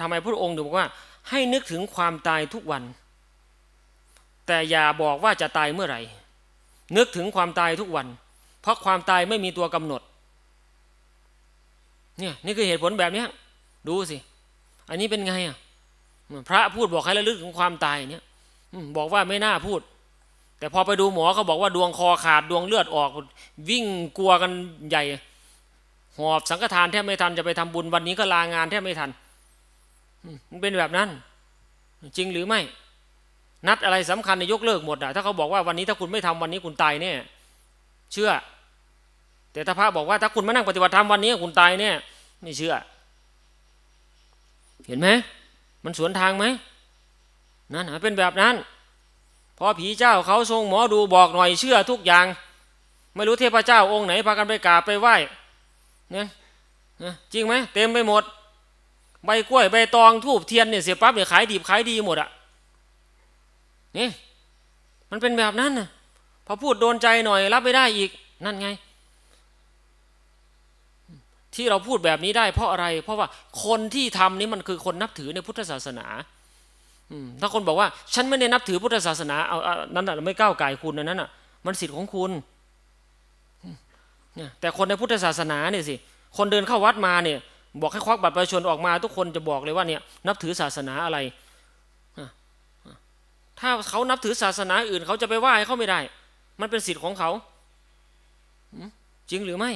ทำไมพระองค์ถึงบอกว่า ให้นึกถึงความตายทุกวัน แต่อย่าบอกว่าจะตายเมื่อไหร่ นึกถึงความตายทุกวัน เพราะความตายไม่มีตัวกำหนด เนี่ยนี่คือเหตุผลแบบนี้ดูสิ อันนี้เป็นไงอะพระพูดบอกให้ระลึกถึงความตายเนี่ยบอกว่าไม่น่าพูด แต่พอไปดูหมอเขาบอกว่าดวงคอขาดดวงเลือดออก วิ่งกลัวกันใหญ่ หอบสังฆทานแทบไม่ทันจะไปทำบุญวันนี้ก็ลางานแทบไม่ทัน มันเป็นแบบนั้น จริงหรือไม่ นัดอะไรสำคัญในยกเลิกหมดอะถ้าเขาบอกว่าวันนี้ถ้าคุณไม่ทำวันนี้คุณตายแน่เชื่อ แต่ถ้าพระบอกว่าถ้าคุณมานั่งปฏิบัติธรรมวันนี้คุณตายแน่ไม่เชื่อ เห็นไหมมันสวนทางไหมนั่นเป็นแบบนั้นพอผีเจ้าเขาทรงหมอดูบอกหน่อยเชื่อทุกอย่าง ไม่รู้เทพเจ้าองค์ไหนพากันไปกราบไปไหว้เนี่ยจริงไหมเต็มไปหมด ใบกล้วยใบตองทูบเทียนเนี่ยเสียปั๊บเนี่ยขายดีขายดีหมดอะนี่มันเป็นแบบนั้นนะพอพูดโดนใจหน่อยรับไม่ได้อีกนั่นไง ที่เราพูดแบบนี้ได้เพราะอะไร เพราะว่าคนที่ทำนี้มันคือคนนับถือในพุทธศาสนาถ้าคนบอกว่า ฉันไม่ได้นับถือพุทธศาสนาเอานั้นน่ะไม่ก้าวไก่คุณนนั้นน่ะ มันสิทธิ์ของคุณเนี่ยแต่คนในพุทธศาสนาเนี่ยสิคนเดินเข้าวัดมาเนี่ย บอกให้ควักบัตรประชาชนออกมา ทุกคนจะบอกเลยว่าเนี่ยนับถือศาสนาอะไร ถ้าเขานับถือศาสนาอื่นเขาจะไปไหว้เขาไม่ได้ มันเป็นสิทธิ์ของเขา จริงหรือไม่